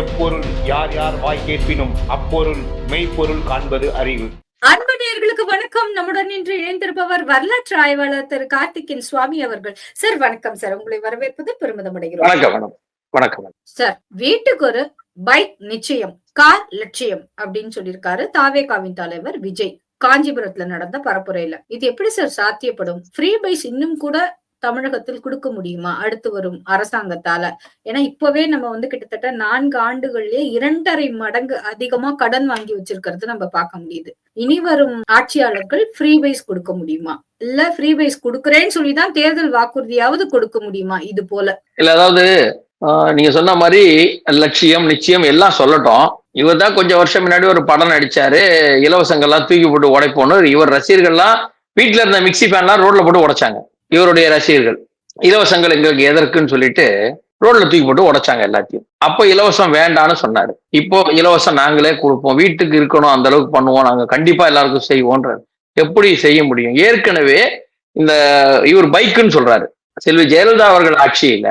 எப்பொருள் யார் யார் வாய் கேட்பினும் அப்பொருள் மெய்ப்பொருள் காண்பது அறிவு. அன்பு வணக்கம். நம்முடன் இன்று இணைந்திருப்பவர் வரலாற்று ஆய்வாளர் திரு கார்த்திகேயன் சுவாமி அவர்கள். சார் வணக்கம் சார். உங்களை வரவேற்பது பெருமிதம் அடைகிறோம் வணக்கம். சார் வீட்டுக்கு ஒரு பைக் நிச்சயம் கார் லட்சியம் அப்படின்னு சொல்லியிருக்காரு. தாவேகாவின் தலைவர் விஜய். காஞ்சிபுரத்துல நடந்த பரப்புரையில. இது எப்படி சார் சாத்தியப்படும்? ஃப்ரீ பைஸ் இன்னும் கூட தமிழகத்தில் கொடுக்க முடியுமா? அடுத்து வரும் அரசாங்கத்தால. ஏன்னா இப்பவே நம்ம வந்து கிட்டத்தட்ட நான்கு ஆண்டுகள்லயே இரண்டரை மடங்கு அதிகமா கடன் வாங்கி வச்சிருக்கிறது நம்ம பார்க்க முடியுது. இனி வரும் ஆட்சியாளர்கள் ஃப்ரீ பைஸ் கொடுக்க முடியுமா? இல்ல ஃப்ரீ பைஸ் கொடுக்குறேன்னு சொல்லிதான் தேர்தல் வாக்குறுதியாவது கொடுக்க முடியுமா? இது போல. இல்ல அதாவது நீங்க சொன்ன மாதிரி லட்சியம் நிச்சயம் எல்லாம் சொல்லட்டும். இவர் தான் கொஞ்சம் வருஷம் முன்னாடி ஒரு படம் நடிச்சாரு. இலவசங்கள்லாம் தூக்கி போட்டு உடைப்போன்னு. இவர் ரசிகர்கள்லாம் வீட்டில் இருந்த மிக்சி ஃபேன்லாம் ரோட்ல போட்டு உடைச்சாங்க. இவருடைய ரசிகர்கள். இலவசங்கள் எங்களுக்கு எதற்குன்னு சொல்லிட்டு ரோட்ல தூக்கி போட்டு உடைச்சாங்க எல்லாத்தையும். அப்போ இலவசம் வேண்டான்னு சொன்னாரு. இப்போ இலவசம் நாங்களே கொடுப்போம். வீட்டுக்கு இருக்கணும் அந்த அளவுக்கு பண்ணுவோம். நாங்க கண்டிப்பா எல்லாருக்கும் செய்வோன்றாரு. எப்படி செய்ய முடியும்? ஏற்கனவே இந்த இவர் பைக்குன்னு சொல்றாரு. செல்வி ஜெயலலிதா அவர்கள் ஆட்சியில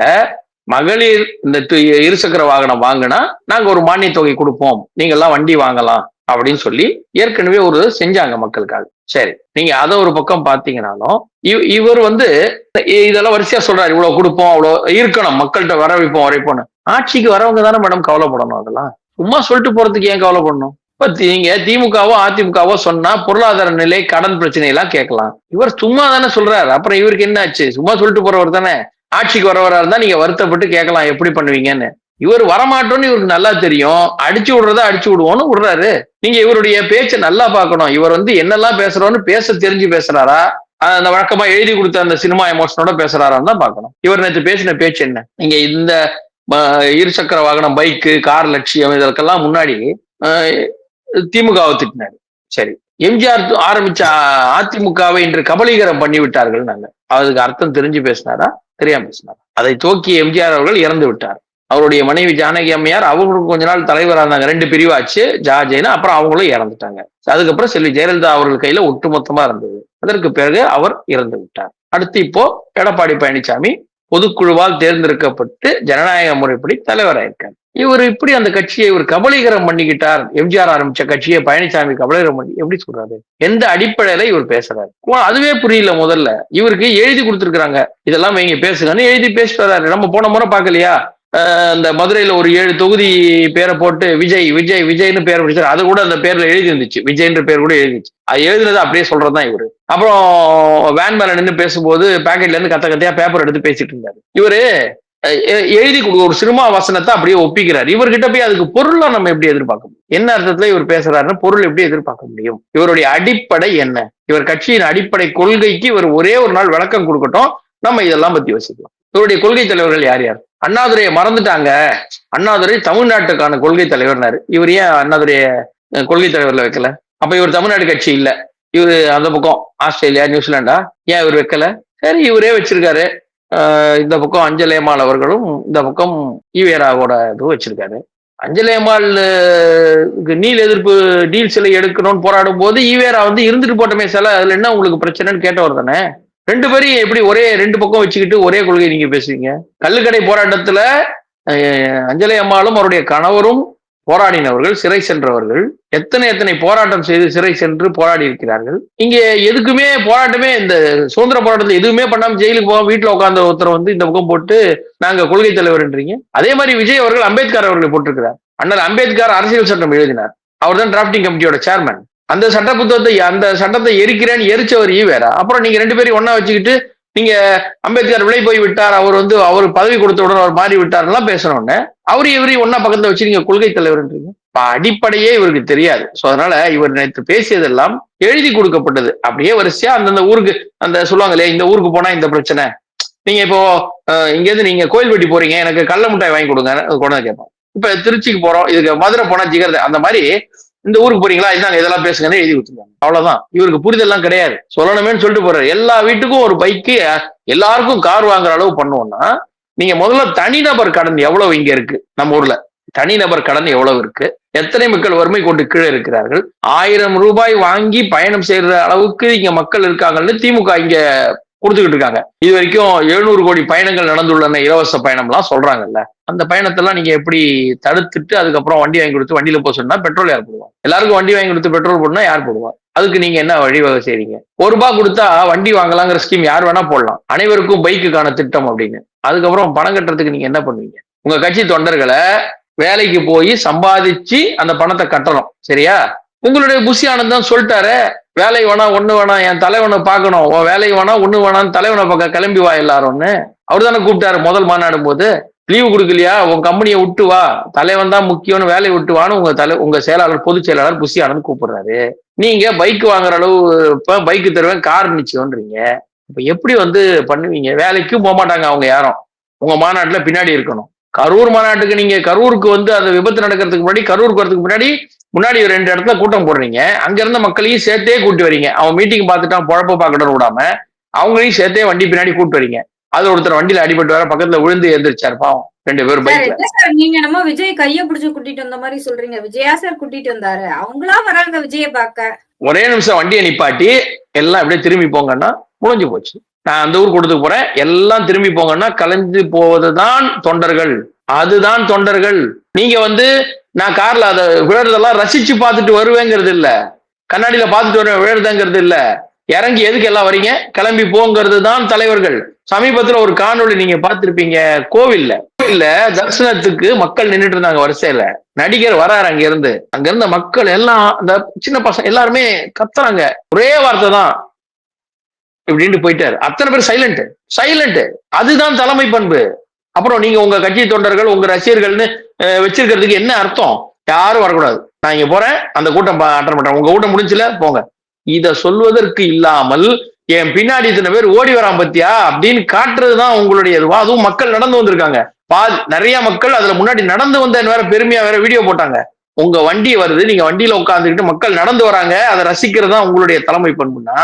மகளிர் இந்த து- இருசக்கர வாகனம் வாங்கினா நாங்க ஒரு மானிய தொகை கொடுப்போம். நீங்க எல்லாம் வண்டி வாங்கலாம் அப்படின்னு சொல்லி ஏற்கனவே ஒரு செஞ்சாங்க மக்களுக்காக. சரி நீங்க அதை ஒரு பக்கம் பாத்தீங்கன்னாலும் இவர் வந்து இதெல்லாம் வரிசையா சொல்றாரு இவ்வளவு கொடுப்போம் அவ்வளவு இருக்கணும் மக்கள்கிட்ட வர வைப்போம் வரைப்போம்னு ஆட்சிக்கு வரவங்க தானே மேடம் கவலைப்படணும் அதெல்லாம். சும்மா சொல்லிட்டு போறதுக்கு ஏன் கவலைப்படணும்? இப்ப நீங்க திமுகவோ அதிமுகவோ சொன்னா பொருளாதார நிலை கடன் பிரச்சனை எல்லாம் கேட்கலாம். இவர் சும்மா தானே சொல்றாரு. அப்புறம் இவருக்கு என்ன ஆச்சு சும்மா சொல்லிட்டு போறவர் தானே. ஆட்சிக்கு வரவராக இருந்தால் நீங்கள் வருத்தப்பட்டு கேட்கலாம் எப்படி பண்ணுவீங்கன்னு. இவர் வரமாட்டோம்னு இவருக்கு நல்லா தெரியும். அடிச்சு விடுறதா அடிச்சு விடுவோம்னு விடுறாரு. நீங்க இவருடைய பேச்சை நல்லா பார்க்கணும். இவர் வந்து என்னெல்லாம் பேசுறோம்னு பேச தெரிஞ்சு பேசுறாரா? அந்த வழக்கமா எழுதி கொடுத்த அந்த சினிமா எமோஷனோட பேசுறாரான்னு தான் பார்க்கணும். இவர் நேற்று பேசின பேச்சு என்ன? நீங்க இந்த இருசக்கர வாகனம் பைக்கு கார் லட்சியம் இதற்கெல்லாம் முன்னாடி திமுகவை திட்டினாரு. சரி. எம்ஜிஆர் ஆரம்பிச்ச அதிமுகவை இன்று கபலீகரம் பண்ணி விட்டார்கள் நாங்க அதுக்கு அர்த்தம் தெரிஞ்சு பேசினாரா? தெரியாம பேசினார். அதை தோக்கி எம்ஜிஆர் அவர்கள் இறந்து விட்டார். அவருடைய மனைவி ஜானகி அம்மையார் அவங்களுக்கு கொஞ்ச நாள் தலைவராக இருந்தாங்க. ரெண்டு பிரிவாச்சு ஜார்ஜைனா அப்புறம் அவங்களும் இறந்துட்டாங்க. அதுக்கப்புறம் செல்வி ஜெயலலிதா அவர்கள் கையில ஒட்டுமொத்தமா இருந்தது. அதற்கு பிறகு அவர் இறந்து விட்டார். அடுத்து இப்போ எடப்பாடி பழனிசாமி பொதுக்குழுவால் தேர்ந்தெடுக்கப்பட்டு ஜனநாயக முறைப்படி தலைவராயிருக்கார். இவர் இப்படி அந்த கட்சியை இவர் கபலீகரம் பண்ணிக்கிட்டார். எம்ஜிஆர் ஆரம்பிச்ச கட்சியை பழனிசாமி கபலீகரம் பண்ணி எப்படி சொல்றாரு? எந்த அடிப்படையில இவர் பேசுறாரு? ஓ, அதுவே புரியல முதல்ல. இவருக்கு எழுதி கொடுத்துருக்காங்க இதெல்லாம் இங்க பேசுங்கன்னு எழுதி பேசிட்டு வர்றாரு நம்ம போன முறை பார்க்கலையா? இந்த மதுரையில ஒரு ஏழு தொகுதி பேரை போட்டு விஜய் விஜய் விஜய்னு பேர் பிடிச்சாரு. அது கூட அந்த பேர்ல எழுதி இருந்துச்சு விஜய்ன்ற பேர் கூட எழுதிச்சு அது எழுதுனது அப்படியே சொல்றதுதான் இவரு. அப்புறம் வேன் மேல நின்று பேசும்போது பேக்கெட்ல இருந்து கத்த கத்தையா பேப்பர் எடுத்து பேசிட்டு இருந்தாரு. இவரு எ- எழுதி கொடுக்க ஒரு சினிமா வசனத்தை அப்படியே ஒப்பிக்கிறார். இவர்கிட்ட போய் அதுக்கு பொருளை நம்ம எப்படி எதிர்பார்க்க முடியும்? என்ன அர்த்தத்துல இவர் பேசுறாருன்னு பொருள் எப்படி எதிர்பார்க்க முடியும்? இவருடைய அடிப்படை என்ன? இவர் கட்சியின் அடிப்படை கொள்கைக்கு இவர் ஒரே ஒரு நாள் விளக்கம் கொடுக்கட்டும். நம்ம இதெல்லாம் பத்தி யோசிக்கலாம். இவருடைய கொள்கை தலைவர்கள் யார் யார்? அண்ணாதுரையை மறந்துட்டாங்க. அண்ணாதுரை தமிழ்நாட்டுக்கான கொள்கை தலைவர்னாரு. இவர் ஏன் அண்ணாதுரைய கொள்கை தலைவர்ல வைக்கல? அப்ப இவர் தமிழ்நாடு கட்சி இல்ல. இவரு அந்த பக்கம் ஆஸ்திரேலியா நியூசிலாண்டா ஏன் இவர் வைக்கல? சரி இவரே வச்சிருக்காரு. இந்த பக்கம் அஞ்சலேமால் அவர்களும் இந்த பக்கம் ஈவேராவோட இதுவும் வச்சிருக்காரு. அஞ்சலேமால் நீல் எதிர்ப்பு நீல் சிலை எடுக்கணும்னு போராடும் போது ஈவேரா வந்து இருந்துட்டு போட்டமே சில அதுல என்ன உங்களுக்கு பிரச்சனைன்னு கேட்டவர் தானே? ரெண்டு பேரையும் எப்படி ஒரே ரெண்டு பக்கம் வச்சுக்கிட்டு ஒரே கொள்கை நீங்க பேசுவீங்க? கள்ளுக்கடை போராட்டத்துல அஞ்சலி அம்மாளும் அவருடைய கணவரும் போராடினவர்கள் சிறை சென்றவர்கள். எத்தனை எத்தனை போராட்டம் செய்து சிறை சென்று போராடி இருக்கிறார்கள்? இங்க எதுக்குமே போராட்டமே இந்த சுதந்திர போராட்டத்தில் எதுவுமே பண்ணாம ஜெயிலுக்கு போகாம வீட்டுல உட்கார்ந்த ஒருத்தர் வந்து இந்த பக்கம் போட்டு நாங்க கொள்கை தலைவர்ன்றீங்க அதே மாதிரி விஜய் அவர்கள் அம்பேத்கர் அவர்களை போட்டிருக்கிறார். அண்ணல் அம்பேத்கர் அரசியல் சட்டம் எழுதினார். அவர் தான் டிராப்டிங் கமிட்டியோட சேர்மன் அந்த சட்ட புத்தகத்தை அந்த சட்டத்தை எரிக்கிறேன்னு எரிச்சவர் ஈவேரா அப்புறம் நீங்க ரெண்டு பேரும் ஒன்னா வச்சுக்கிட்டு நீங்க அம்பேத்கர் விலை போய் விட்டார் அவர் வந்து அவர் பதவி கொடுத்த உடனே அவர் மாறி விட்டார்லாம் பேசணும்னு அவரு இவரையும் ஒன்னா பக்கத்துல வச்சு நீங்க கொள்கை தலைவர்ன்றீங்க. இப்ப அடிப்படையே இவருக்கு தெரியாது. சோ அதனால இவர் நேற்று பேசியதெல்லாம் எழுதி கொடுக்கப்பட்டது. அப்படியே வரிசையா அந்தந்த ஊருக்கு அந்த சொல்லுவாங்களே இந்த ஊருக்கு போனா இந்த பிரச்சனை. நீங்க இப்போ இங்கேருந்து இங்க கோயில் நீங்க கோயில்பட்டி போறீங்க எனக்கு கடல மிட்டாய் வாங்கி கொடுங்க கொண்டு கேட்போம் இப்ப திருச்சிக்கு போறோம் இதுக்கு மதுரை போனா ஜிகர்த அந்த மாதிரி இந்த ஊருக்கு போறீங்களா? இதாங்க இதெல்லாம் பேசுங்கன்னு எழுதி கொடுத்துருக்காங்க அவ்வளவுதான். இவருக்கு புரிதெல்லாம் கிடையாது. சொல்லணுமேன்னு சொல்லிட்டு போறாரு. எல்லா வீட்டுக்கும் ஒரு பைக்கு எல்லாருக்கும் கார் வாங்குற அளவு பண்ணுவோம்னா நீங்க முதல்ல தனிநபர் கடன் எவ்வளவு இங்க இருக்கு? நம்ம ஊர்ல. தனிநபர் கடன் எவ்வளவு இருக்கு? எத்தனை மக்கள் வறுமை கொண்டு கீழே இருக்கிறார்கள்? ஆயிரம் ரூபாய் வாங்கி பயணம் செய்யற அளவுக்கு இங்க மக்கள் இருக்காங்கன்னு திமுக இங்க கொடுத்துக்கிட்டு இருக்காங்க. இது வரைக்கும் எழுநூறு கோடி பயணங்கள் நடந்துள்ளன இலவச பயணம்லாம் சொல்றாங்கல்ல. அந்த பயணத்தெல்லாம் நீங்க எப்படி தடுத்துட்டு அதுக்கப்புறம் வண்டி வாங்கி கொடுத்து வண்டியில போக சொன்னா பெட்ரோல் யார் போடுவா? எல்லாருக்கும் வண்டி வாங்கி கொடுத்து பெட்ரோல் போடணும் யார் போடுவா? அதுக்கு நீங்க என்ன வழிவகை செய்றீங்க? ஒரு ரூபாய் கொடுத்தா வண்டி வாங்கலாங்கிற ஸ்கீம் யார் வேணா போடலாம். அனைவருக்கும் பைக்குக்கான திட்டம் அப்படின்னு. அதுக்கப்புறம் பணம் கட்டுறதுக்கு நீங்க என்ன பண்ணுவீங்க? உங்க கட்சி தொண்டர்களை வேலைக்கு போய் சம்பாதிச்சு அந்த பணத்தை கட்டணும். சரியா? உங்களுடைய புஷி ஆனந்த் சொல்லிட்டாரு வேலை வேணா ஒண்ணு வேணாம் என் தலைவனை பார்க்கணும். உன் வேலை வேணா ஒண்ணு வேணாம் தலைவனை பார்க்க கிளம்பி வா எல்லாரும்னு. அவர் தானே கூப்பிட்டாரு முதல் மாநாடும் போது. லீவு கொடுக்கலையா? உன் கம்பெனியை விட்டு வா. தலைவன் தான் முக்கியம்னு வேலையை விட்டு வான்னு உங்க தலை உங்க செயலாளர் பொதுச் செயலாளர் புஷி ஆனந்த் கூப்பிடுறாரு. நீங்க பைக் வாங்குற அளவு இப்ப பைக்கு தருவேன் கார் நிச்சயம்ன்றீங்க. இப்ப எப்படி வந்து பண்ணுவீங்க? வேலைக்கும் போக மாட்டாங்க அவங்க யாரும். உங்க மாநாட்டுல பின்னாடி இருக்கணும். கரூர் மாநாட்டுக்கு நீங்க கரூருக்கு வந்து அந்த விபத்து நடக்கிறதுக்கு முன்னாடி கரூருக்கு வரதுக்கு முன்னாடி முன்னாடி ஒரு ரெண்டு இடத்துல கூட்டம் போடுறீங்க. அங்க இருந்த மக்களையும் சேர்த்தே கூட்டி வரீங்க. அவன் மீட்டிங் பார்த்துட்டான் பொழப்ப பார்க்கணும் விடாம அவங்களையும் சேர்த்தே வண்டி பின்னாடி கூட்டு வரீங்க. அது ஒருத்தர் வண்டியில அடிபட்டு வர பக்கத்துல விழுந்து எந்திரிச்சாரு பாவம். ரெண்டு பேரும் பைக்ல. சார் நீங்க என்னமோ விஜய் கைய பிடிச்சு கூட்டிட்டு வந்த மாதிரி சொல்றீங்க. விஜயா சார் கூட்டிட்டு வந்தாரு. அவங்களா வராங்க விஜய பார்க்க. ஒரே நிமிஷம் வண்டியை நிப்பாட்டி எல்லாம் அப்படியே திரும்பி போங்கன்னா முடிஞ்சு போச்சு. நான் அந்த ஊர் கொடுத்து போறேன். எல்லாம் திரும்பி போங்கன்னா கலைஞ்சு போவதுதான் தொண்டர்கள். அதுதான் தொண்டர்கள். நீங்க வந்து நான் கார்ல அதை விழுறதெல்லாம் ரசிச்சு பார்த்துட்டு வருவேங்கிறது இல்ல. கண்ணாடியில பார்த்துட்டு வருவேன் விழுறதுங்கிறது இல்ல. இறங்கி எதுக்கு எல்லாம் வரீங்க? கிளம்பி போங்கிறது தான் தலைவர்கள். சமீபத்துல ஒரு காணொளி நீங்க பார்த்திருப்பீங்க. கோவில்ல. கோவில்ல தரிசனத்துக்கு மக்கள் நின்றுட்டு இருந்தாங்க வரிசையில. நடிகர் வராரு அங்க இருந்து அங்க இருந்த மக்கள் எல்லாம் அந்த சின்ன பசங்க எல்லாருமே கத்துறாங்க. ஒரே வார்த்தை தான். இப்படின்ட்டு போயிட்டாரு. அத்தனை பேர் சைலண்ட் சைலண்ட் அதுதான் தலைமை பண்பு. அப்புறம் நீங்க உங்க கட்சி தொண்டர்கள் உங்க ரசிகர்கள்னு வச்சிருக்கிறதுக்கு என்ன அர்த்தம்? யாரும் வரக்கூடாது. நான் இங்க போறேன். அந்த கூட்டம் அட்டன் பண்றேன். உங்க கூட்டம் முடிஞ்சல போங்க. இத சொல்வதற்கு இல்லாமல் என் பின்னாடி இத்தனை பேர் ஓடி வரான் பத்தியா? அப்படின்னு காட்டுறதுதான் உங்களுடைய இதுவா அதுவும் மக்கள் நடந்து வந்திருக்காங்க. பா நிறைய மக்கள் அதுல முன்னாடி நடந்து வந்த வேற பெருமையா வேற வீடியோ போட்டாங்க. உங்க வண்டி வருது. நீங்க வண்டியில உட்காந்துக்கிட்டு மக்கள் நடந்து வராங்க. அதை ரசிக்கிறது தான் உங்களுடைய தலைமை பண்புன்னா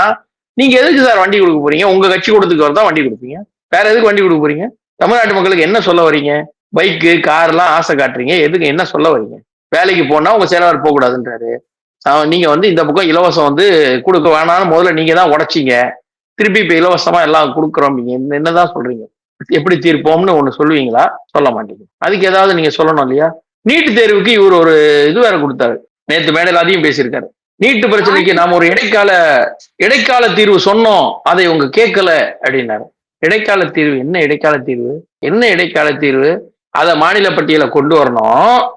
நீங்க எதுக்கு சார் வண்டி கொடுக்க போறீங்க? உங்க கட்சி கூடத்துக்கு தான் வண்டி கொடுப்பீங்க? வேற எதுக்கு வண்டி கொடுக்க போறீங்க? தமிழ்நாட்டு மக்களுக்கு என்ன சொல்ல வரீங்க? பைக்கு கார்லாம் ஆசை காட்டுறீங்க. எதுக்கு என்ன சொல்ல வரீங்க? வேலைக்கு போனா உங்க செயலாளர் போக கூடாதுன்றாரு நீங்க வந்து இந்த பக்கம் இலவசம் வந்து கொடுக்க வேணாம்னு முதல்ல நீங்க தான் உடைச்சிங்க. திருப்பி இப்ப இலவசமா எல்லாம் கொடுக்குறோம். நீங்க என்ன- என்னதான் சொல்றீங்க? எப்படி தீர்ப்போம்னு ஒண்ணு சொல்லுவீங்களா? சொல்ல மாட்டீங்க அதுக்கு ஏதாவது நீங்க சொல்லணும் இல்லையா? நீட் தேர்வுக்கு இவர் ஒரு இது வேற கொடுத்தாரு. நேற்று மேடையில் அதையும் பேசியிருக்காரு. நீட்டு பிரச்சனைக்கு நாம ஒரு இடைக்கால இடைக்கால தீர்வு சொன்னோம் அதை இவங்க கேட்கல அப்படின்னாரு. இடைக்கால தீர்வு என்ன இடைக்கால தீர்வு? என்ன இடைக்கால தீர்வு? அதை மாநில பட்டியலை கொண்டு வரணும்.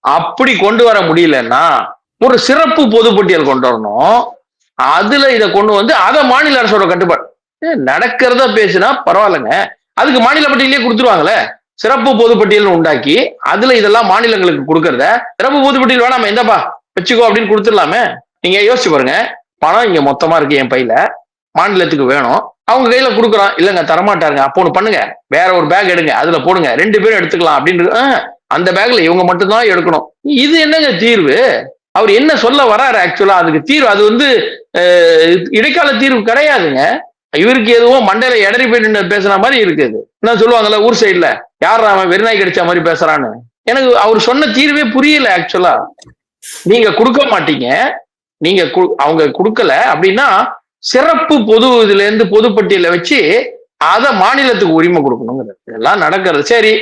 அப்படி கொண்டு வர முடியலன்னா ஒரு சிறப்பு பொதுப்பட்டியல் கொண்டு வரணும். அதுல இதை கொண்டு வந்து அதை மாநில அரசோட கட்டுப்பாடு. நடக்கிறத பேசினா பரவாயில்லைங்க. அதுக்கு மாநில பட்டியலே கொடுத்துருவாங்களே. சிறப்பு பொதுப்பட்டியல் உண்டாக்கி அதுல இதெல்லாம் மாநிலங்களுக்கு கொடுக்கறத சிறப்பு பொதுப்பட்டியல் வேணாம் எந்தப்பா வச்சுக்கோ அப்படின்னு கொடுத்துடலாமே. நீங்க யோசிச்சு பாருங்க. பணம் இங்க மொத்தமா இருக்கு என் பையில. மாநிலத்துக்கு வேணும். அவங்க கையில கொடுக்குறோம் இல்லைங்க தரமாட்டாருங்க. அப்போ ஒன்று பண்ணுங்க. வேற ஒரு பேக் எடுங்க. அதுல போடுங்க. ரெண்டு பேரும் எடுத்துக்கலாம் அப்படின்னு ஆ, அந்த பேக்ல இவங்க மட்டும்தான் எடுக்கணும். இது என்னங்க தீர்வு? அவர் என்ன சொல்ல வராரு ஆக்சுவலா அதுக்கு தீர்வு அது வந்து இடைக்கால தீர்வு கிடையாதுங்க. இவருக்கு எதுவும் மண்டையில எடறி போயிட்டு பேசுற மாதிரி இருக்குது என்ன சொல்லுவாங்கல்ல ஊர் சைடுல யார் அவன் வெறிநாய் கிடைச்ச மாதிரி பேசுறான்னு. எனக்கு அவர் சொன்ன தீர்வே புரியல ஆக்சுவலா நீங்க கொடுக்க மாட்டீங்க. நீங்க கு- அவங்க கொடுக்கல அப்படின்னா சிறப்பு பொது இதுல இருந்து பொதுப்பட்டியல வச்சு அதை மாநிலத்துக்கு உரிமை கொடுக்கணுங்கிறது. இதெல்லாம் நடக்கிறது. சரி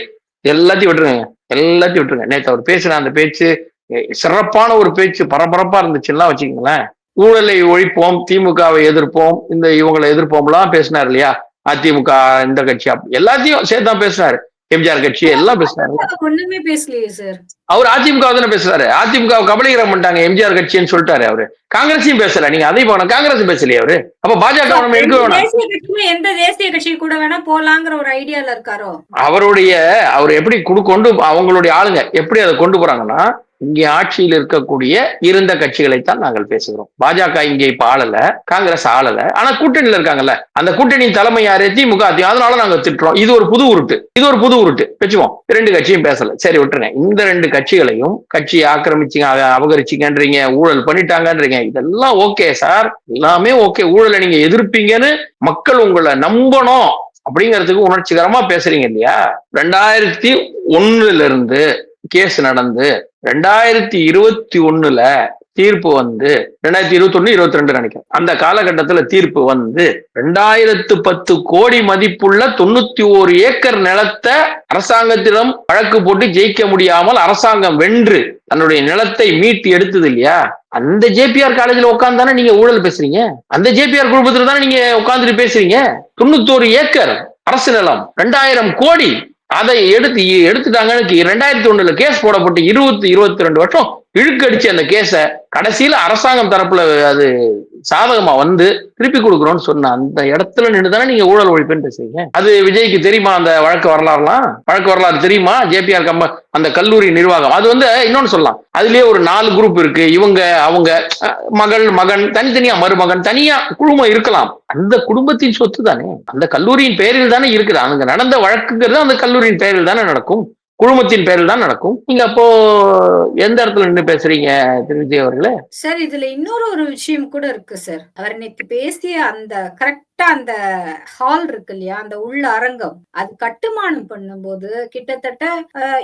எல்லாத்தையும் விட்டுருங்க. எல்லாத்தையும் விட்டுருங்க. நேத்து அவர் பேசின அந்த பேச்சு சிறப்பான ஒரு பேச்சு பரபரப்பா இருந்துச்சுன்னா வச்சுக்கோங்களேன். ஊழலை ஒழிப்போம் திமுகவை எதிர்ப்போம் இந்த இவங்களை எதிர்ப்போம்லாம் பேசினார் இல்லையா? அதிமுக இந்த கட்சி எல்லாத்தையும் சேர்த்து தான் பேசினாரு. எம்ஜிஆர் கட்சி எல்லாம் பேசினாரு. ஒண்ணுமே பேசலையே சார். அவர் அதிமுக தானே பேசுறாரு. அதிமுக கபலீகரம் பண்ணிட்டாங்க எம்ஜிஆர் கட்சின்னு சொல்லிட்டாரு அவரு. காங்கிரஸையும் பேசல. நீங்க அதையும் போன காங்கிரஸ் பேசலையே அவரு. அப்ப பாஜக நம்ம எடுக்க வேணாம். தேசிய கட்சியுமே எந்த தேசிய கட்சி கூட வேணா போலாங்கிற ஒரு ஐடியால இருக்காரோ? அவருடைய அவர் எப்படி குடு கொண்டு அவங்களுடைய ஆளுங்க எப்படி அதை கொண்டு போறாங்கன்னா இங்கே ஆட்சியில் இருக்கக்கூடிய இருந்த கட்சிகளைத்தான் நாங்கள் பேசுகிறோம். பாஜக இங்கே இப்ப ஆளல காங்கிரஸ் ஆளல. ஆனா கூட்டணியில இருக்காங்கல்ல. அந்த கூட்டணி தலைமை யாரு? திமுக அதனால நாங்க திட்டுறோம். இது ஒரு புது உருட்டு. இது ஒரு புது உருட்டு. வச்சுவோம் ரெண்டு கட்சியும் பேசல. சரி விட்டுருங்க. இந்த ரெண்டு கட்சிகளையும் கட்சியை ஆக்கிரமிச்சிங்க அபகரிச்சிங்கன்றீங்க ஊழல் பண்ணிட்டாங்கன்றீங்க இதெல்லாம் ஓகே சார் எல்லாமே ஓகே ஊழலை நீங்க எதிர்ப்பீங்கன்னு மக்கள் உங்களை நம்பணும் அப்படிங்கிறதுக்கு உணர்ச்சிகரமா பேசுறீங்க இல்லையா? ரெண்டாயிரத்தி ஒண்ணுல இருந்து கேஸ் நடந்து ரெண்டாயிரத்தி இருபத்தி ஒண்ணுல தீர்ப்பு வந்து ரெண்டாயிரத்தி இருபத்தி ஒண்ணு இருபத்தி ரெண்டு நினைக்கிறேன். அந்த காலகட்டத்துல தீர்ப்பு வந்து ரெண்டாயிரத்து பத்து கோடி மதிப்புள்ள தொண்ணூத்தி ஓரு ஏக்கர் நிலத்தை அரசாங்கத்திடம் வழக்கு போட்டு ஜெயிக்க முடியாமல் அரசாங்கம் வென்று தன்னுடைய நிலத்தை மீட்டு எடுத்தது இல்லையா? அந்த ஜேபிஆர் காலேஜ்ல உட்காந்து தானே நீங்க ஊழல் பேசுறீங்க? அந்த ஜேபிஆர் குழுமத்துல தானே நீங்க உட்காந்துட்டு பேசுறீங்க? தொண்ணூத்தோரு ஏக்கர் அரசு நிலம் ரெண்டாயிரம் கோடி. அதை எடுத்து எடுத்துட்டாங்கன்னு ரெண்டாயிரத்தி ஒண்ணுல கேஸ் போடப்பட்டு இருபத்தி இருபத்தி ரெண்டு வருஷம் இழுக்கடிச்சு அந்த கேஸை கடைசியில அரசாங்கம் தரப்புல அது சாதகமா வந்து திருப்பி கொடுக்குறோம்னு சொன்ன அந்த இடத்துல நின்று தானே நீங்க ஊழல் ஒழிப்புன்னு பேசுறீங்க? அது விஜய்க்கு தெரியுமா அந்த வழக்கு வரலாறுலாம்? வழக்கு வரலாறு தெரியுமா? ஜேபிஆர் கம்ப அந்த கல்லூரி நிர்வாகம். அது வந்து இன்னொன்னு சொல்லலாம். அதுலயே ஒரு நாலு குரூப் இருக்கு. இவங்க அவங்க மகள் மகன் தனித்தனியா மருமகன் தனியா குழுமம் இருக்கலாம். அந்த குடும்பத்தின் சொத்து தானே அந்த கல்லூரியின் பெயரில் தானே இருக்குது. அங்க நடந்த வழக்குங்கிறது அந்த கல்லூரியின் பெயரில் தானே நடக்கும். குழுமத்தின் பேரில் தான் நடக்கும். நீங்க அப்போ எந்த இடத்துல நின்று பேசுறீங்க திரு விஜய் அவர்களே? சார் இதுல இன்னொரு ஒரு விஷயம் கூட இருக்கு சார். அவர் நேற்று பேசிய அந்த கரெக்ட் அந்த ஹால் இருக்கு இல்லையா அந்த உள்ள அரங்கம் அது கட்டுமானம் பண்ணும்போது கிட்டத்தட்ட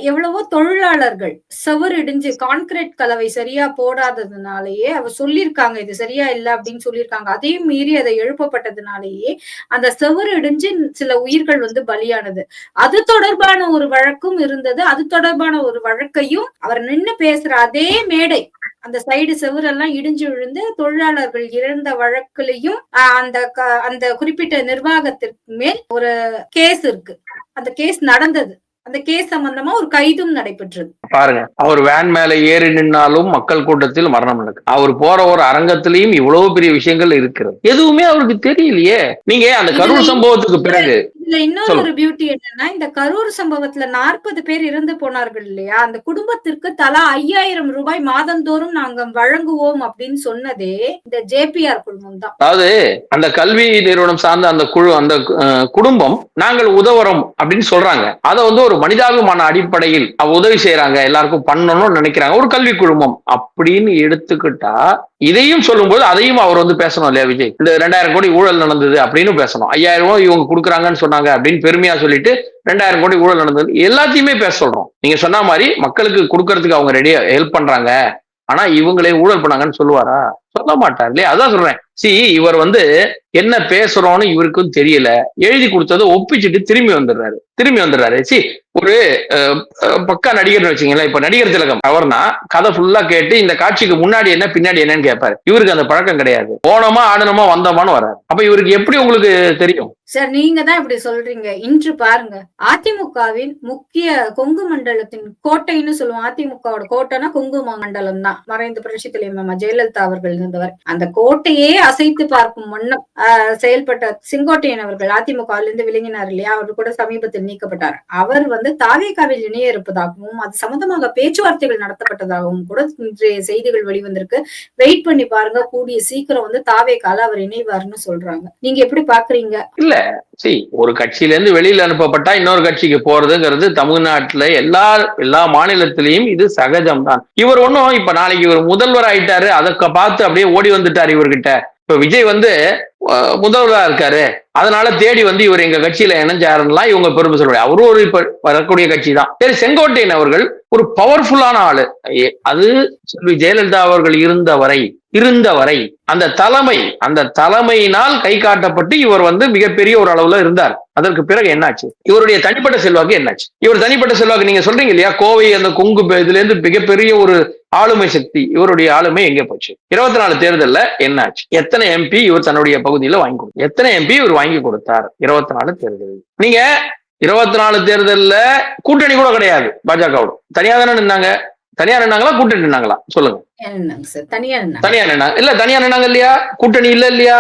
எவ்வளவோ தொழிலாளர்கள் செவர் இடிஞ்சு கான்கிரீட் கலவை சரியா போடாததுனாலயே அவர் சொல்லியிருக்காங்க இது சரியா இல்ல அப்படின்னு சொல்லியிருக்காங்க. அதையும் மீறி அதை எழுப்பப்பட்டதுனாலேயே அந்த செவர் இடிஞ்சு சில உயிர்கள் வந்து பலியானது. அது தொடர்பான ஒரு வழக்கும் இருந்தது அது தொடர்பான ஒரு வழக்கையும் அவர் நின்னு பேசுற அதே மேடை அந்த சைடு செவுரெல்லாம் இடிஞ்சு விழுந்து தொழிலாளர்கள் இறந்த வழக்குலயும் அந்த அந்த குறிப்பிட்ட நிர்வாகத்திற்கு மேல் ஒரு கேஸ் இருக்கு. அந்த கேஸ் நடந்தது. அந்த கேஸ் சம்பந்தமா ஒரு கைதும் நடைபெற்றது. பாருங்க அவர் வேன் மேல ஏறி நின்னாலும் மக்கள் கூட்டத்தில் மரணம் நடக்கும் அவர் போற ஒரு அரங்கத்திலையும் இவ்வளவு பெரிய விஷயங்கள் இருக்கிறது. எதுவுமே அவருக்கு தெரியலையே. நீங்க அந்த கரூர் சம்பவத்துக்கு பிறகு இதுல இன்னொரு. ஒரு பியூட்டி என்னன்னா இந்த கரூர் சம்பவத்துல நாற்பது பேர் இறந்து போனார்கள் இல்லையா? அந்த குடும்பத்திற்கு தலா ஐயாயிரம் ரூபாய் மாதந்தோறும் நாங்க வழங்குவோம் அப்படின்னு சொன்னதே இந்த ஜேபிஆர் குழுமம் தான். அதாவது அந்த கல்வி நிறுவனம் சார்ந்த அந்த குழு அந்த குடும்பம் நாங்கள் உதவுறோம் அப்படின்னு சொல்றாங்க. அதை வந்து ஒரு மனிதாபிமான அடிப்படையில் உதவி செய்யறாங்க எல்லாருக்கும் பண்ணணும்னு நினைக்கிறாங்க. ஒரு கல்வி குழுமம் அப்படின்னு எடுத்துக்கிட்டா இதையும் சொல்லும்போது அதையும் அவர் வந்து பேசணும் இல்லையா விஜய்? இந்த ரெண்டாயிரம் கோடி ஊழல் நடந்தது அப்படின்னு பேசணும். ஐயாயிரம் ரூபாய் இவங்க கொடுக்குறாங்கன்னு சொன்னாங்க. அப்படின்னு பெருமையா சொல்லிட்டு ரெண்டாயிரம் கோடி ஊழல் நடந்தது. எல்லாத்தையுமே பேச சொல்றோம். நீங்க சொன்ன மாதிரி மக்களுக்கு கொடுக்கறதுக்கு அவங்க ரெடியா ஹெல்ப் பண்றாங்க. ஆனா இவங்களே ஊழல் பண்ணாங்கன்னு சொல்லுவாரா? சொல்ல மாட்டார் இல்லையா? அதான் சொல்றேன். சி இவர் வந்து என்ன பேசுறோம்னு இவருக்கும் தெரியல. எழுதி கொடுத்ததை ஒப்பிச்சுட்டு திரும்பி வந்துடுறாரு. திரும்பி வந்துடுறாரு. சி ஒரு பக்கா நடிகர்னு வச்சுங்களேன் இப்ப நடிகர் திலகம் அவர்னா கதை ஃபுல்லா கேட்டு இந்த காட்சிக்கு முன்னாடி என்ன பின்னாடி என்னன்னு கேட்பாரு. இவருக்கு அந்த பழக்கம் கிடையாது. போனோமா ஆடணுமா வந்தோமான்னு வராரு. அப்ப இவருக்கு எப்படி உங்களுக்கு தெரியும்? சார் நீங்க தான் இப்படி சொல்றீங்க. இன்று பாருங்க. அதிமுகவின் முக்கிய கொங்கு மண்டலத்தின் கோட்டைன்னு சொல்லுவோம். அதிமுகவோட கோட்டைனா கொங்கு மண்டலம் தான் மறைந்த புரட்சி தலைவர் ஜெயலலிதா அவர்கள் இருந்தவர். அந்த கோட்டையே அசைத்து பார்க்கும் வண்ணம் ஆஹ், செயல்பட்ட செங்கோட்டையன் அவர்கள் அதிமுகவிலிருந்து இருந்து விளங்கினார் இல்லையா? அவர் கூட சமீபத்தில் நீக்கப்பட்டார். அவர் வந்து தாவேகாவில் இணைய இருப்பதாகவும் அது சம்பந்தமாக பேச்சுவார்த்தைகள் நடத்தப்பட்டதாகவும் கூட இன்றைய செய்திகள் வெளிவந்திருக்கு. வெயிட் பண்ணி பாருங்க கூடிய சீக்கிரம் வந்து தாவேகால அவர் இணைவார்னு சொல்றாங்க. நீங்க எப்படி பாக்குறீங்க? இல்ல சரி ஒரு கட்சியில இருந்து வெளியில அனுப்பப்பட்டா இன்னொரு கட்சிக்கு போறதுங்கிறது தமிழ்நாட்டுல எல்லா எல்லா மாநிலத்திலையும் இது சகஜம் தான் இவர் ஒன்னும் இப்ப நாளைக்கு இவர் முதல்வர் ஆயிட்டாரு அதை பார்த்து அப்படியே ஓடி வந்துட்டாரு இவர்கிட்ட. இப்ப விஜய் வந்து முதல்வரா இருக்காரு. அதனால தேடி வந்து இவர் எங்க கட்சியில இணைஞ்சாருன்னா இவங்க பெருமை சொல்ல அவரும் ஒரு இப்ப வரக்கூடிய கட்சி தான் சரி செங்கோட்டையன் அவர்கள் ஒரு பவர்ஃபுல்லான ஆளு. அது செல்வி ஜெயலலிதா அவர்கள் இருந்த வரை இருந்த வரை அந்த தலைமை அந்த தலைமையினால் கை காட்டப்பட்டு இவர் வந்து மிகப்பெரிய ஒரு அளவுல இருந்தார். அதற்கு பிறகு என்னாச்சு? இவருடைய தனிப்பட்ட செல்வாக்கு என்னாச்சு? இவர் தனிப்பட்ட செல்வாக்கு நீங்க சொல்றீங்க இல்லையா? கோவை அந்த கொங்கு இதுல இருந்து மிகப்பெரிய ஒரு ஆளுமை சக்தி இவருடைய ஆளுமை எங்கே போச்சு? இருபத்தி நாலு தேர்தல்ல என்னாச்சு? எத்தனை எம்பி இவர் தன்னுடைய பகுதியில வாங்கி கொடுத்தார் எத்தனை எம்பி இவர் வாங்கி கொடுத்தார்? இருபத்தி நாலு தேர்தல் நீங்க இருபத்தி நாலு தேர்தல்ல கூட்டணி கூட கிடையாது பாஜகவோட. தனியா தானே நின்னாங்க? தனியா நின்னாங்களா கூட்டணி நின்னாங்களா? சொல்லுங்க. தனியா நின்னாங்க இல்ல தனியா நின்னாங்க இல்லையா? கூட்டணி இல்ல இல்லையா?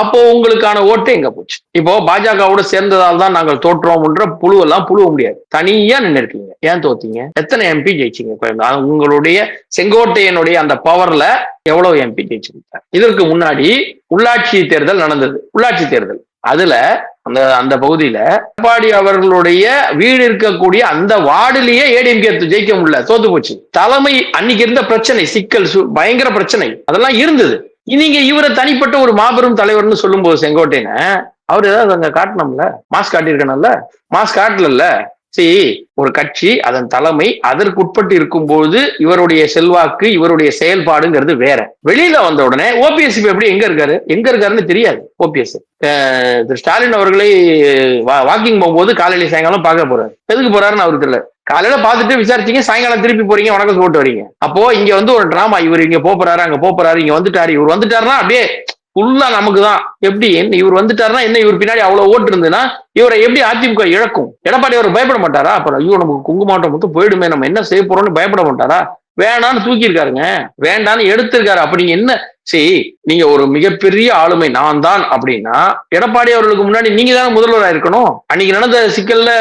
அப்போ உங்களுக்கான ஓட்டு எங்க போச்சு? இப்போ பாஜகவோட சேர்ந்ததால் தான் நாங்கள் தோற்றோம்ன்ற புழுவெல்லாம் புழுவ முடியாது. தனியா நின்று இருக்கீங்க ஏன் தோத்தீங்க? எத்தனை எம்பி ஜெயிச்சீங்க உங்களுடைய செங்கோட்டையனுடைய அந்த பவர்ல எவ்வளவு எம்பி ஜெயிச்சிருக்காரு இதற்கு முன்னாடி உள்ளாட்சி தேர்தல் நடந்தது. உள்ளாட்சி தேர்தல். அதுல அந்த அந்த பகுதியில எடப்பாடி அவர்களுடைய வீடு இருக்கக்கூடிய அந்த வார்டுலயே ஏடிஎம்கே ஜெயிக்க முடியல. தோத்து போச்சு. தலைமை அன்னைக்கு இருந்த பிரச்சனை சிக்கல் சு- பயங்கர பிரச்சனை. அதெல்லாம் இருந்தது. நீங்க இவரை தனிப்பட்ட ஒரு மாபெரும் தலைவர்னு சொல்லும்போது செங்கோட்டையனை அவர் ஏதாவது அங்க காட்டணும்ல? மாஸ்க் காட்டியிருக்கணும்ல? மாஸ்க் காட்டல சரி ஒரு கட்சி அதன் தலைமை அதற்குட்பட்டு இருக்கும்போது இவருடைய செல்வாக்கு இவருடைய செயல்பாடுங்கிறது வேற. வெளியில வந்த உடனே ஓபிஎஸ் இப்ப எப்படி எங்க இருக்காரு? எங்க இருக்காருன்னு தெரியாது ஓபிஎஸ் திரு ஸ்டாலின் அவர்களை வாக்கிங் போகும்போது காலையில சாயங்காலம் பார்க்க போறாரு. எதுக்கு போறாருன்னு அவருக்கு தெரியல. காலையில பார்த்துட்டு விசாரிச்சீங்க சாயங்காலம் திருப்பி போறீங்க வணக்கம் போட்டு வரீங்க. அப்போ இங்க வந்து ஒரு டிராமா இவர் இங்க போறாரு அங்க போறாரு இங்க வந்துட்டாரு. இவர் வந்துட்டாருன்னா அப்படியே ஃபுல்லா நமக்கு தான் எப்படி? இவர் வந்துட்டாருன்னா என்ன? இவர் பின்னாடி அவ்வளவு ஓட்டு இருந்ததுன்னா இவரை எப்படி அதிமுக இழக்கும்? எடப்பாடி அவர் பயப்பட மாட்டாரா? அப்புறம் ஐயோ நமக்கு குங்குமாட்டம் மட்டும் போயிடுமே நம்ம என்ன செய்ய போறோம்னு பயப்பட மாட்டாரா? வேணான்னு தூக்கி இருக்காருங்க வேண்டான்னு எடுத்திருக்காரு. அப்படி என்ன? சரி நீங்க ஒரு மிகப்பெரிய ஆளுமை நான் தான் அப்படின்னா எடப்பாடி அவர்களுக்கு முன்னாடி நீங்க தானே முதல்வராக இருக்கணும்? அன்னைக்கு நடந்த சிக்கல்ல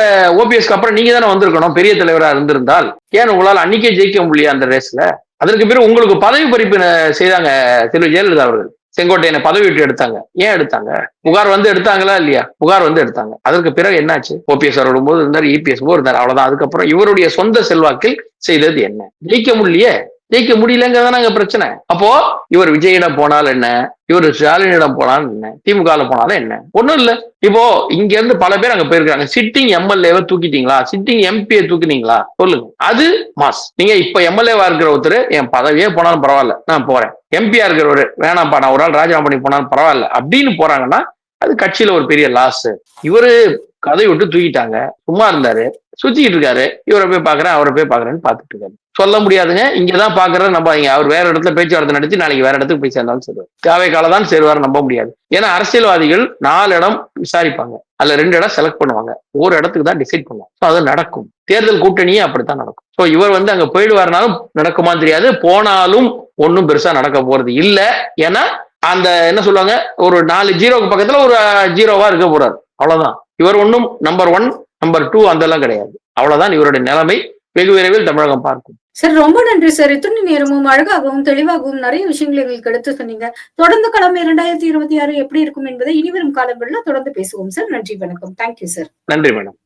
ஓபிஎஸ்க்கு அப்புறம் நீங்க தானே வந்திருக்கணும் பெரிய தலைவரா இருந்திருந்தால். ஏன் உங்களால் அன்னைக்கே ஜெயிக்க முடியல அந்த ரேஸ்ல அதற்கு பிறகு உங்களுக்கு பதவி பறிப்பு செய்தாங்க திரு ஜெயலலிதா அவர்கள். செங்கோட்டையனை பதவி விட்டு எடுத்தாங்க. ஏன் எடுத்தாங்க? புகார் வந்து எடுத்தாங்களா இல்லையா? புகார் வந்து எடுத்தாங்க. அதற்கு பிறகு என்னாச்சு? ஓபிஎஸ் அவர்கள் போது இருந்தார் இபிஎஸ் போது இருந்தார் அவ்வளவுதான். அதுக்கப்புறம் இவருடைய சொந்த செல்வாக்கில் செய்தது என்ன? ஜெயிக்க முடியலையே. ஜெயிக்க முடியலங்கிறதான அங்க பிரச்சனை. அப்போ இவர் விஜயிடம் போனால் என்ன? இவர் ஸ்டாலினிடம் போனால் என்ன? திமுக போனாலும் என்ன? ஒண்ணும் இல்ல. இப்போ இங்க இருந்து பல பேர் அங்க போயிருக்காங்க. சிட்டிங் எம்எல்ஏவை தூக்கிட்டீங்களா? சிட்டிங் எம்பியை தூக்கினீங்களா? சொல்லுங்க. அது மாஸ். நீங்க இப்ப எம்எல்ஏவா இருக்கிற ஒருத்தர் என் பதவியே போனாலும் பரவாயில்ல. நான் போறேன். எம்பியா இருக்கிறவரு வேணாம்ப்பா நான் ஒரு நாள் ராஜினாமா பண்ணி போனாலும் பரவாயில்ல. அப்படின்னு போறாங்கன்னா அது கட்சியில ஒரு பெரிய லாஸ் இவரு கதை விட்டு தூக்கிட்டாங்க. சும்மா இருந்தாரு. சுத்திக்கிட்டு இருக்காரு இவரை போய் பாக்குறேன் அவரை போய் பாக்குறேன்னு பாத்துட்டு இருக்காரு சொல்ல முடியாதுங்க. இங்கதான் பாக்குறத நம்பாதீங்க அவர் வேற இடத்துல பேச்சுவார்த்தை நடத்தி நாளைக்கு வேற இடத்துக்கு போய் சேர்ந்தாலும் சேருவார் காவை தான் சேருவார் நம்ப முடியாது. ஏன்னா அரசியல்வாதிகள் நாலு இடம் விசாரிப்பாங்க. அதுல ரெண்டு இடம் செலக்ட் பண்ணுவாங்க. ஒரு இடத்துக்கு தான் டிசைட் பண்ணுவாங்க. அது நடக்கும். தேர்தல் கூட்டணியே அப்படித்தான் நடக்கும். ஸோ இவர் வந்து அங்க போயிடுவாருனாலும் நடக்குமான்னு தெரியாது. போனாலும் ஒன்றும் பெருசா நடக்க போறது இல்ல. ஏன்னா அந்த என்ன சொல்லுவாங்க? ஒரு நாலு ஜீரோக்கு பக்கத்துல ஒரு ஜீரோவா இருக்க போறாரு. அவ்வளவுதான். இவர் ஒன்றும் நம்பர் ஒன் நம்பர் டூ அதெல்லாம் கிடையாது. அவ்வளவுதான் இவருடைய நிலைமை. வெகு விரைவில் தமிழகம் பார்க்கும். சார் ரொம்ப நன்றி சார். இத்தனை நேரமும் அழகாகவும் தெளிவாகவும் நிறைய விஷயங்களை எங்களுக்கு எடுத்து சொன்னீங்க. தொடர்ந்து கிழமை இரண்டாயிரத்தி இருபத்தி ஆறு எப்படி இருக்கும் என்பதை இனிவரும் காலங்களில் தொடர்ந்து பேசுவோம் சார். நன்றி வணக்கம். தேங்க்யூ சார் நன்றி மேடம்